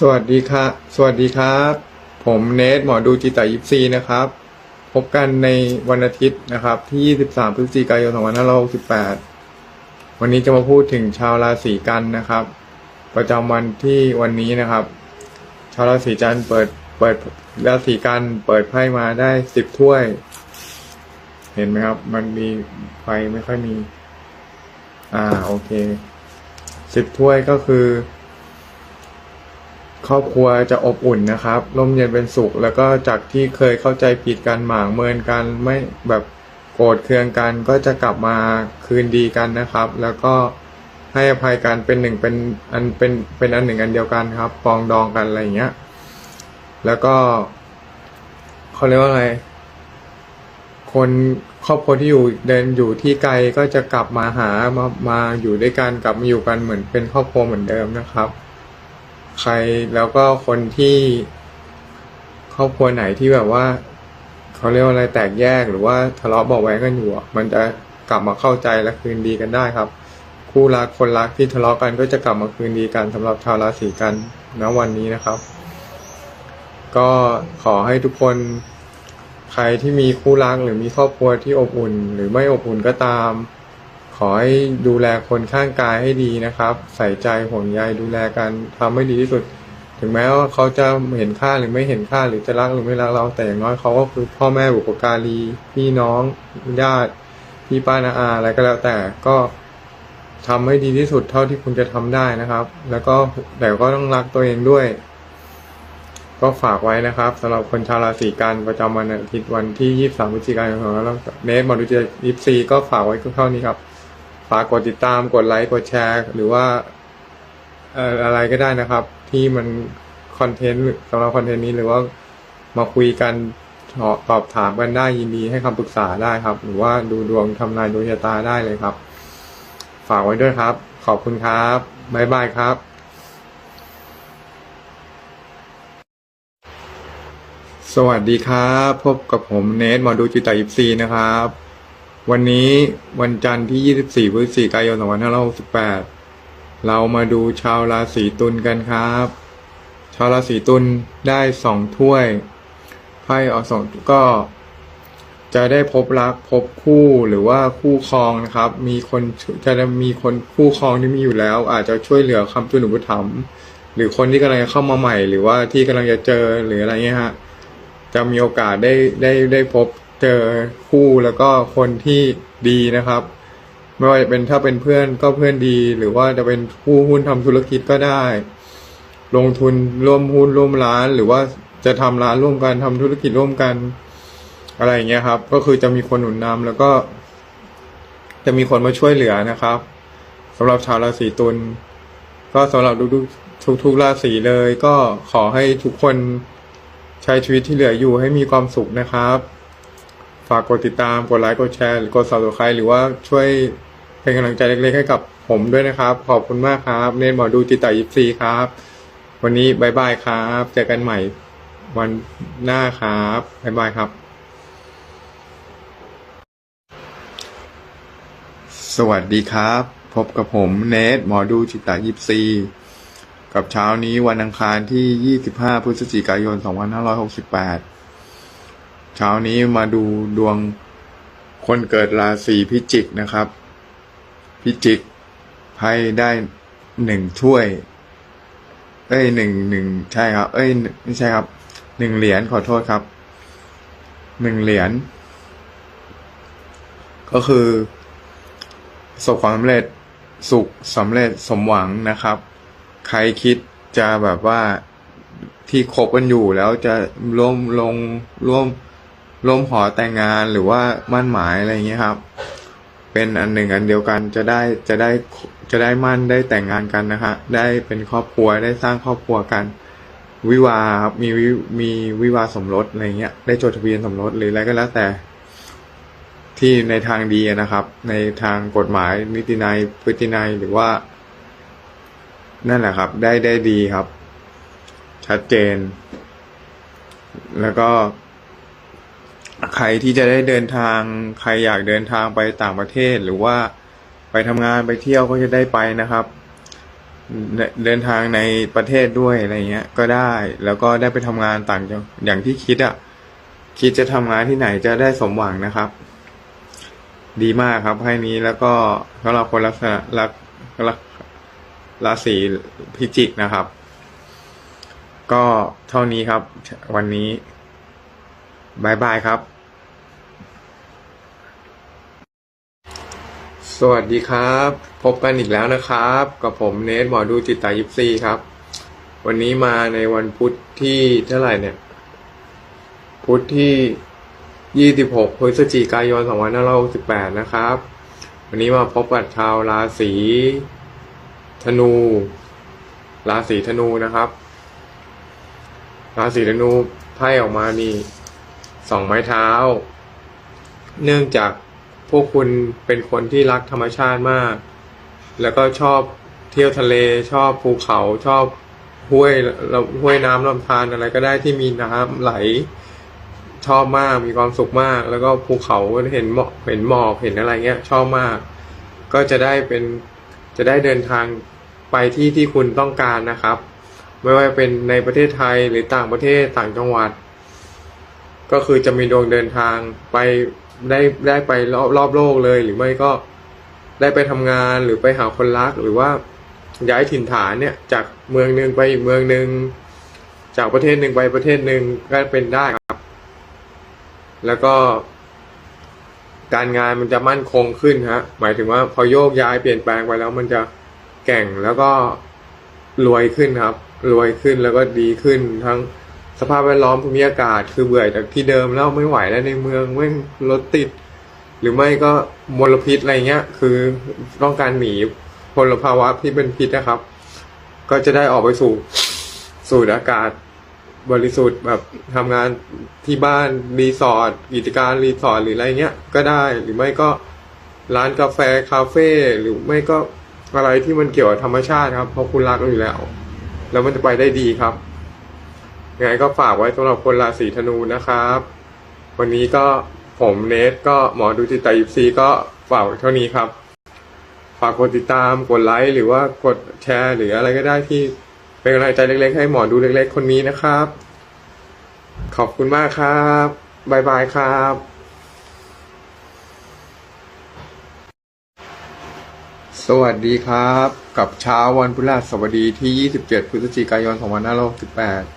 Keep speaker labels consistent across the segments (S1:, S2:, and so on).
S1: สวัสดีครับสวัสดีครับ ผมเนทหมอดูจิตตยิปซีนะครับ พบกันในวันอาทิตย์นะครับ ที่ 23 พฤศจิกายน 2568 วันนี้จะมาพูดถึงชาวราศีกันนะครับ ประจำวันที่วันนี้นะครับ ชาวราศีกันเปิดเปิดราศีกันเปิดไพ่มาได้ 10 ถ้วย เห็นไหมครับ มันมีไฟไม่ค่อยมี อ่าโอเค 10 ถ้วยก็คือ ครอบครัวจะอบอุ่นนะครับ ร่มเย็นเป็นสุข แล้วก็จากที่เคยเข้าใจผิดกันหมางเมินกันไม่แบบโกรธเคืองกันก็จะกลับมาคืนดีกันนะครับ แล้วก็ให้อภัยกันเป็นหนึ่งเป็นอันเป็นเป็นอันหนึ่งอันเดียวกันครับปองดองกันอะไรอย่างเงี้ย แล้วก็เขาเรียกว่าอะไงคนครอบครัวที่อยู่เดินอยู่ที่ไกลก็จะกลับมาหามามาอยู่ด้วยกันกลับมาอยู่กันเหมือนเป็นครอบครัวเหมือนเดิมนะครับ ใครแล้วก็คนที่ครอบครัวไหนที่แบบว่าเขาเรียกว่าอะไรแตกแยกหรือว่าทะเลาะเบาะแว้งกันอยู่มันจะกลับมาเข้าใจและคืนดีกันได้ครับ คู่รักคนรักที่ทะเลาะกันก็จะกลับมาคืนดีกันสำหรับชาวราศีกันณวันนี้นะครับ ก็ขอให้ทุกคนใครที่มีคู่รักหรือมีครอบครัวที่อบอุ่น หรือไม่อบอุ่นก็ตาม ขอให้ดูแลคนข้างกายให้ดีนะครับ ใส่ใจห่วงใยดูแลกันทำให้ดีที่สุด ถึงแม้ว่าเขาจะเห็นค่าหรือไม่เห็นค่าหรือจะรักหรือไม่รักเราแต่อย่างน้อยเขาก็คือพ่อแม่บุปการีพี่น้องญาติพี่ป้านาอาอะไรก็แล้วแต่ก็ทำให้ดีที่สุดเท่าที่คุณจะทำได้นะครับ แล้วก็แต่ก็ต้องรักตัวเองด้วย ก็ฝากไว้นะครับสำหรับคนชาวราศีกันประจำวันอาทิตย์วันที่23พฤศจิกายนของเราเนสมาดูเจยิปซีก็ฝากไว้เท่านี้ครับ ฝากกดติดตามกดไลค์กดแชร์ หรือว่าอะไรก็ได้นะครับ ที่มันคอนเทนต์สำหรับคอนเทนต์นี้หรือว่ามาคุยกันตอบถามกันได้ยินดีให้คำปรึกษาได้ครับ หรือว่าดูดวงทำนายดวงชะตาได้เลยครับ ฝากไว้ด้วยครับ ขอบคุณครับบ๊ายบายครับสวัสดีครับ พบกับผมเนทหมอดูจิตตยิปซีนะครับ วันนี้วันจันทร์ที่ 24 พฤศจิกายน 2568 เรามาดูชาวราศีตุลกันครับ ชาวราศีตุลได้สองถ้วยไพ่ออกสองก็จะได้พบรักพบคู่หรือว่าคู่ครองนะครับ มีคนจะมีคนคู่ครองที่มีอยู่แล้ว อาจจะช่วยเหลือคำจุนอุปถัมภ์หรือคนที่กำลังจะเข้ามาใหม่ หรือว่าที่กำลังจะเจอหรืออะไรเงี้ยฮะจะมีโอกาสได้ได้ได้พบ เจอคู่แล้วก็คนที่ดีนะครับ ไม่ว่าจะเป็นถ้าเป็นเพื่อนก็เพื่อนดี หรือว่าจะเป็นคู่หุ้นทำธุรกิจก็ได้ ลงทุนร่วมหุ้นร่วมร้าน หรือว่าจะทำร้านร่วมกันทำธุรกิจร่วมกัน อะไรอย่างเงี้ยครับ ก็คือจะมีคนหนุนนำแล้วก็ จะมีคนมาช่วยเหลือนะครับสำหรับชาวราศีตุลก็สำหรับทุกทุกทุกราศีเลย ก็ขอให้ทุกคนใช้ชีวิตที่เหลืออยู่ให้มีความสุขนะครับ ฝากกดติดตามกดไลค์กดแชร์หรือกด subscribe หรือว่าช่วยเป็นกำลังใจเล็กๆให้กับผมด้วยนะครับ ขอบคุณมากครับ เนนหมอดูจิตตายิปซีครับ วันนี้บายบายครับเจอกันใหม่วันหน้าครับบายบายครับ สวัสดีครับ พบกับผมเนทหมอดูจิตตายิปซีกับเช้านี้วันอังคารที่ 25 พฤศจิกายน 2568 เช้านี้มาดูดวงคนเกิดราศีพิจิกนะครับ พิจิกไพ่ได้หนึ่งถ้วย เอ้ยหนึ่งหนึ่งใช่ครับ เอ้ยไม่ใช่ครับหนึ่งเหรียญขอโทษครับหนึ่งเหรียญก็คือประสบความสำเร็จสุขสำเร็จสมหวังนะครับ ใครคิดจะแบบว่าที่คบกันอยู่แล้วจะร่วมลงร่วม ร่วมหอแต่งงานหรือว่ามั่นหมายอะไรอย่างเงี้ยครับ เป็นอันหนึ่งอันเดียวกันจะได้จะได้จะได้มั่นได้แต่งงานกันนะฮะได้เป็นครอบครัวได้สร้างครอบครัวกัน วิวาครับมีวิมีวิวาสมรสอะไรเงี้ย ได้จดทะเบียนสมรสหรืออะไรก็แล้วแต่ ที่ในทางดีนะครับ ในทางกฎหมายนิตินัยพฤตินัยหรือว่า นั่นแหละครับ ได้ได้ดีครับ ชัดเจน แล้วก็ ใครที่จะได้เดินทาง ใครอยากเดินทางไปต่างประเทศหรือว่าไปทำงานไปเที่ยวก็จะได้ไปนะครับ เดินทางในประเทศด้วยอะไรเงี้ย ก็ได้แล้วก็ได้ไปทำงานต่างจังอย่างที่คิดอะ่ะ คิดจะทำงานที่ไหนจะได้สมหวังนะครับ ดีมากครับให้นี้แล้วก็สำหรับคนลักษณะลักลักราศีพิจิกนะครับ ก็เท่านี้ครับ วันนี้ บายบายครับ สวัสดีครับ พบกันอีกแล้วนะครับ กับผมเนทหมอดูจิตตายิปซีครับ วันนี้มาในวันพุธที่เท่าไหร่เนี่ย พุธที่ 26พฤศจิกายน2568 นะครับ วันนี้มาพบกับชาวราศีธนู ราศีธนูนะครับ ราศีธนูไพ่ออกมานี่ สองไม้เท้า เนื่องจากพวกคุณเป็นคนที่รักธรรมชาติมาก แล้วก็ชอบเที่ยวทะเลชอบภูเขาชอบห้วยห้วยน้ำลำธารอะไรก็ได้ที่มีน้ำไหล ชอบมากมีความสุขมาก แล้วก็ภูเขาเห็นหมอกเห็นหมอกเห็นอะไรเงี้ย ชอบมาก ก็จะได้เป็นจะได้เดินทางไปที่ที่คุณต้องการนะครับ ไม่ว่าเป็นในประเทศไทยหรือต่างประเทศต่างจังหวัด ก็คือจะมีดวงเดินทางไปได้ได้ไปรอบรอบโลกเลย หรือไม่ก็ได้ไปทำงานหรือไปหาคนรักหรือว่าย้ายถิ่นฐานเนี่ย จากเมืองหนึ่งไปอีกเมืองหนึ่งจากประเทศหนึ่งไปประเทศหนึ่งก็เป็นได้ครับ แล้วก็ การงานมันจะมั่นคงขึ้นฮะ หมายถึงว่าพอโยกย้ายเปลี่ยนแปลงไปแล้วมันจะแก่งแล้วก็รวยขึ้นครับ รวยขึ้นแล้วก็ดีขึ้นทั้ง สภาพแวดล้อมภูมิอากาศคือเบื่อจากที่เดิมแล้วไม่ไหวแล้วในเมืองแม่งรถติด หรือไม่ก็มลพิษอะไรเงี้ย คือต้องการหนีพลภาวะที่เป็นพิษนะครับ ก็จะได้ออกไปสู่สูดอากาศบริสุทธิ์แบบทำงานที่บ้านรีสอร์ทกิจการรีสอร์ทหรืออะไรเงี้ยก็ได้หรือไม่ก็ร้านกาแฟคาเฟ่หรือไม่ก็อะไรที่มันเกี่ยวกับธรรมชาติครับเพราะคุณรักอยู่แล้ว แล้วมันจะไปได้ดีครับ ยังไงก็ฝากไว้สำหรับคนราศีธนูนะครับ วันนี้ก็ผมเนทก็หมอดูจิตตายิปซีก็ฝากเท่านี้ครับ ฝากกดติดตามกดไลค์หรือว่ากดแชร์ หรืออะไรก็ได้ที่เป็นกำลังใจเล็กๆ ให้หมอดูเล็ก ๆ คนนี้นะครับ ขอบคุณมากครับบายบายครับสวัสดีครับ กับเช้าวันพฤหัสบดีที่ 27 พฤศจิกายน 2568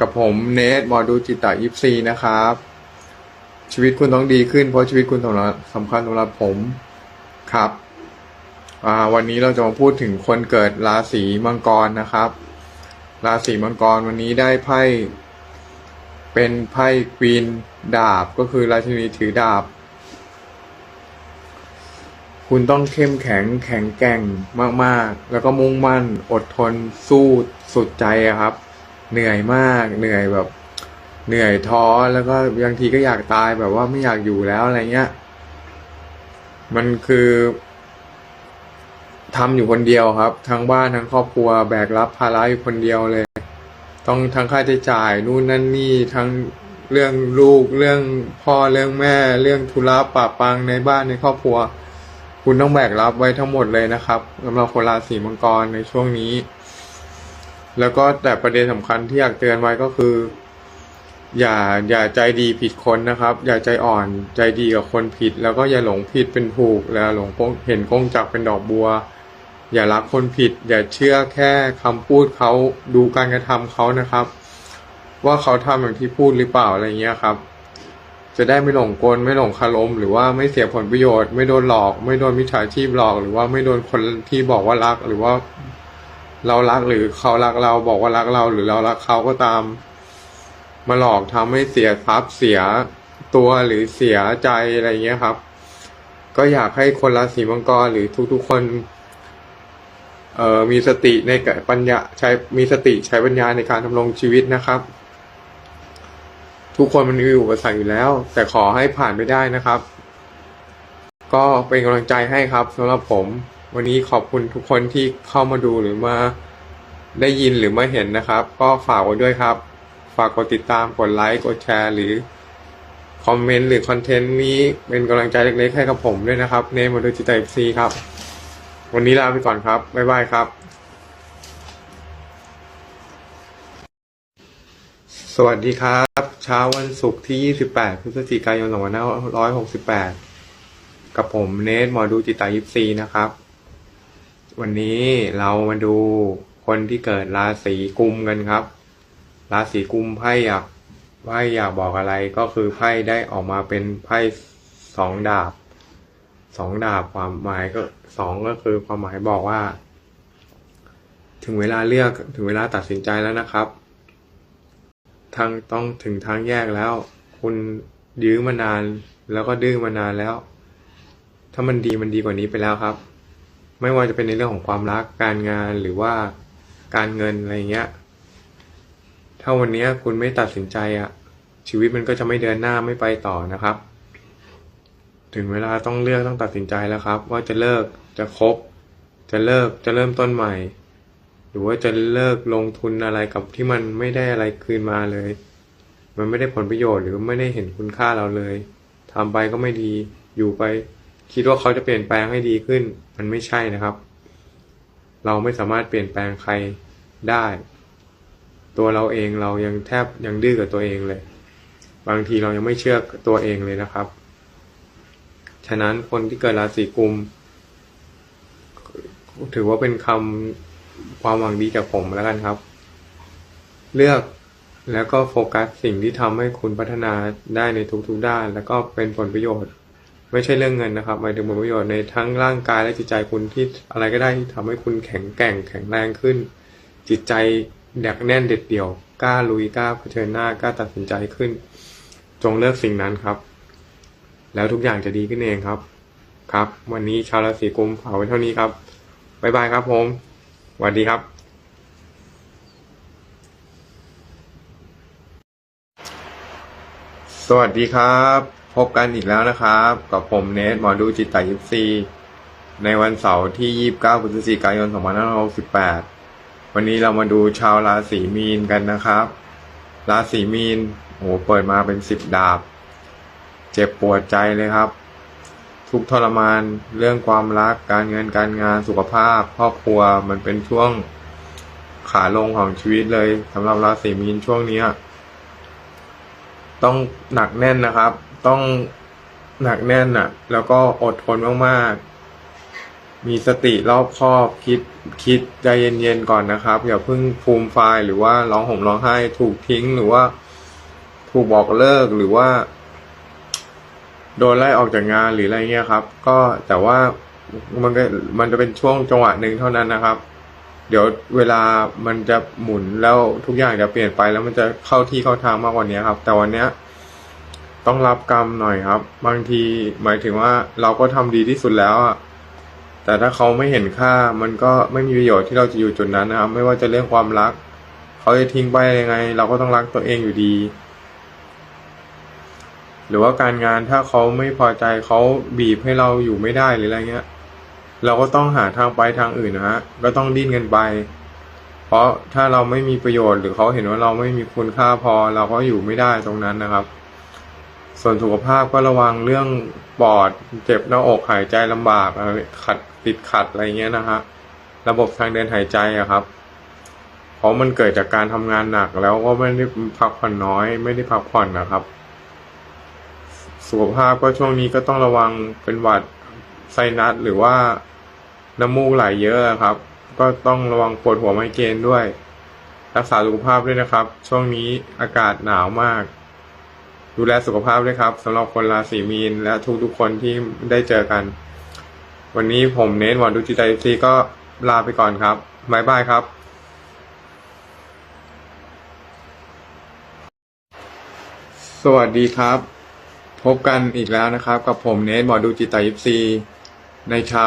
S1: กับผมเนทหมอดูจิตตะยิปซีนะครับ ชีวิตคุณต้องดีขึ้นเพราะชีวิตคุณสำหรับสำคัญสำหรับผมครับวันนี้เราจะมาพูดถึงคนเกิดราศีมังกรนะครับ ราศีมังกรวันนี้ได้ไพ่เป็นไพ่ควีนดาบก็คือราชินีถือดาบ คุณต้องเข้มแข็งแข็งแกร่งมากๆ แล้วก็มุ่งมั่นอดทนสู้สุดใจครับ เหนื่อยมาก เหนื่อยแบบ เหนื่อยท้อแล้วก็บางทีก็อยากตายแบบว่าไม่อยากอยู่แล้วอะไรเงี้ย มันคือทำอยู่คนเดียวครับ ทั้งบ้านทั้งครอบครัวแบกรับภาระอยู่คนเดียวเลย ต้องทั้งค่าใช้จ่ายนู่นนั่นนี่ทั้งเรื่องลูกเรื่องพ่อเรื่องแม่ เรื่องธุระปะปังในบ้านในครอบครัว คุณต้องแบกรับไว้ทั้งหมดเลยนะครับสำหรับคนราศีมังกรในช่วงนี้ แล้วก็แต่ประเด็นสำคัญที่อยากเตือนไว้ก็คือ อย่าอย่าใจดีผิดคนนะครับ อย่าใจอ่อนใจดีกับคนผิด แล้วก็อย่าหลงผิดเป็นถูกแล้วหลงกงเห็นกงจักเป็นดอกบัว อย่ารักคนผิด อย่าเชื่อแค่คำพูดเขาดูการกระทำเขานะครับ ว่าเขาทำอย่างที่พูดหรือเปล่าอะไรเงี้ยครับ จะได้ไม่หลงกลไม่หลงคารม หรือว่าไม่เสียผลประโยชน์ ไม่โดนหลอก ไม่โดนมิจฉาชีพหลอก หรือว่าไม่โดนคนที่บอกว่ารักหรือว่า เรารักหรือเขารักเราบอกว่ารักเราหรือเรารักเขาก็ตาม มาหลอกทำให้เสียทรัพย์เสียตัวหรือเสียใจอะไรเงี้ยครับ ก็อยากให้คนราศีมังกรหรือทุกๆคน เอ่อมีสติในกปัญญาใช้มีสติใช้ปัญญาในการดำรงชีวิตนะครับ ทุกคนมันมีอุปสรรคอยู่แล้ว แต่ขอให้ผ่านไปได้นะครับ ก็เป็นกำลังใจให้ครับสำหรับผม วันนี้ขอบคุณทุกคนที่เข้ามาดูหรือมาได้ยินหรือมาเห็นนะครับ ก็ฝากไว้ด้วยครับ ฝากกดติดตามกดไลค์กดแชร์หรือคอมเมนต์หรือคอนเทนต์นี้เป็นกำลังใจเล็กๆให้กับผมด้วยนะครับ เนมโดยจิตใจซีครับ วันนี้ลาไปก่อนครับ บ๊ายบายครับ สวัสดีครับ เช้าวันศุกร์ที่ 28 พฤศจิกายน 2568 กับผมเนทหมอดูจิตาจยิปซีนะครับ วันนี้เรามาดูคนที่เกิดราศีกุมกันครับ ราศีกุมไพ่อยากไพ่อยากบอกอะไรก็คือไพ่ได้ออกมาเป็นไพ่สองดาบสองดาบความหมายก็สองก็คือความหมายบอกว่า ถึงเวลาเลือกถึงเวลาตัดสินใจแล้วนะครับทางต้องถึงทางแยกแล้ว คุณยื้อมานานแล้วก็ดื้อมานานแล้ว ถ้ามันดีมันดีกว่านี้ไปแล้วครับ ไม่ว่าจะเป็นในเรื่องของความรักการงานหรือว่าการเงินอะไรเงี้ย ถ้าวันนี้คุณไม่ตัดสินใจอะชีวิตมันก็จะไม่เดินหน้าไม่ไปต่อนะครับ ถึงเวลาต้องเลือกต้องตัดสินใจแล้วครับ ว่าจะเลิกจะคบ จะเลิกจะเริ่มต้นใหม่ หรือว่าจะเลิกลงทุนอะไรกับที่มันไม่ได้อะไรคืนมาเลย มันไม่ได้ผลประโยชน์หรือไม่ได้เห็นคุณค่าเราเลยทำไปก็ไม่ดีอยู่ไป คิดว่าเขาจะเปลี่ยนแปลงให้ดีขึ้น มันไม่ใช่นะครับ เราไม่สามารถเปลี่ยนแปลงใครได้ ตัวเราเองเรายังแทบยังดื้อกับตัวเองเลย บางทีเรายังไม่เชื่อตัวเองเลยนะครับ ฉะนั้นคนที่เกิดราศีกุม ถือว่าเป็นคำความหวังดีจากผมแล้วกันครับ เลือกแล้วก็โฟกัสสิ่งที่ทำให้คุณพัฒนาได้ในทุกๆด้าน แล้วก็เป็นผลประโยชน์ ไม่ใช่เรื่องเงินนะครับหมายถึงผลประโยชน์ในทั้งร่างกายและจิตใจคุณที่อะไรก็ได้ที่ทำให้คุณแข็งแกร่งแข็งแรงขึ้น จิตใจแดกแน่นเด็ดเดี่ยวกล้าลุยกล้าเผชิญหน้ากล้าตัดสินใจขึ้น จงเลือกสิ่งนั้นครับ แล้วทุกอย่างจะดีขึ้นเองครับ ครับ วันนี้ชาวราศีกุมเผาไว้เท่านี้ครับบ๊ายบายครับผมสวัสดีครับ สวัสดีครับ พบกันอีกแล้วนะครับ กับผมเนทหมอดูจิตตายิปซีในวันเสาร์ที่ 29 พฤศจิกายน 2568 วันนี้เรามาดูชาวราศีมีนกันนะครับ ราศีมีนโอ้โหเปิดมาเป็นสิบดาบ เจ็บปวดใจเลยครับ ทุกทรมานเรื่องความรักการเงินการงานสุขภาพครอบครัวมันเป็นช่วงขาลงของชีวิตเลยสำหรับราศีมีนช่วงนี้ต้องหนักแน่นนะครับ ต้องหนักแน่นอะแล้วก็อดทนมากๆ มีสติรอบคอบคิดคิดใจเย็นๆก่อนนะครับ อย่าเพิ่งฟูมไฟหรือว่าร้องห่มร้องไห้ ถูกทิ้งหรือว่า ถูกบอกเลิกหรือว่า โดนไล่ออกจากงานหรืออะไรเงี้ยครับ ก็แต่ว่ามันก็มันจะเป็นช่วงจังหวะหนึ่งเท่านั้นนะครับ เดี๋ยวเวลามันจะหมุนแล้วทุกอย่างจะเปลี่ยนไปแล้วมันจะเข้าที่เข้าทางมากกว่านี้ครับ แต่วันเนี้ย ต้องรับกรรมหน่อยครับ บางทีหมายถึงว่าเราก็ทำดีที่สุดแล้วอะแต่ถ้าเขาไม่เห็นค่ามันก็ไม่มีประโยชน์ที่เราจะอยู่จุดนั้นนะครับ ไม่ว่าจะเรื่องความรัก เขาจะทิ้งไปยังไง เราก็ต้องรักตัวเองอยู่ดี หรือว่าการงานถ้าเขาไม่พอใจเขาบีบให้เราอยู่ไม่ได้หรืออะไรเงี้ย เราก็ต้องหาทางไปทางอื่นนะฮะก็ต้องดิ้นกันไป เพราะถ้าเราไม่มีประโยชน์หรือเขาเห็นว่าเราไม่มีคุณค่าพอ เราก็อยู่ไม่ได้ตรงนั้นนะครับ ส่วนสุขภาพก็ระวังเรื่องปอดเจ็บหน้าอกหายใจลำบากขัดติดขัดอะไรเงี้ยนะฮะระบบทางเดินหายใจอะครับ เพราะมันเกิดจากการทำงานหนักแล้วก็ไม่ได้พักผ่อนน้อย ไม่ได้พักผ่อนนะครับ สุขภาพก็ช่วงนี้ก็ต้องระวังเป็นหวัดไซนัสหรือว่าน้ำมูกไหลเยอะครับ ก็ต้องระวังปวดหัวไมเกรนด้วย รักษาสุขภาพด้วยนะครับ ช่วงนี้อากาศหนาวมาก ดูแลสุขภาพด้วยครับสำหรับคนราศีมีนและทุกๆคนที่ได้เจอกัน วันนี้ผมเน้นหมอดูจิตใจซีก็ลาไปก่อนครับบายบายครับสวัสดีครับ พบกันอีกแล้วนะครับ กับผมเนทหมอดูจิตตายิปซี ในเช้า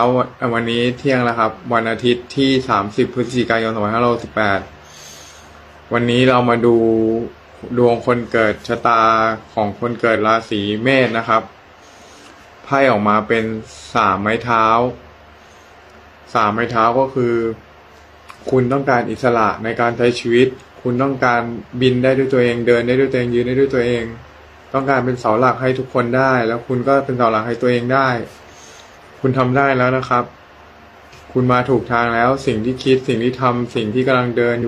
S1: วันนี้เที่ยงแล้วครับ วันอาทิตย์ที่ 30 พฤศจิกายน 2568 วันนี้เรามาดู ดวงคนเกิดชะตาของคนเกิดราศีเมษนะครับ ไพ่ออกมาเป็นสามไม้เท้า สามไม้เท้าก็คือ คุณต้องการอิสระในการใช้ชีวิต คุณต้องการบินได้ด้วยตัวเอง เดินได้ด้วยตัวเอง ยืนได้ด้วยตัวเอง ต้องการเป็นเสาหลักให้ทุกคนได้ แล้วคุณก็เป็นเสาหลักให้ตัวเองได้ คุณทำได้แล้วนะครับ คุณมาถูกทางแล้ว สิ่งที่คิด สิ่งที่ทำสิ่งที่กำลังเดินอยู่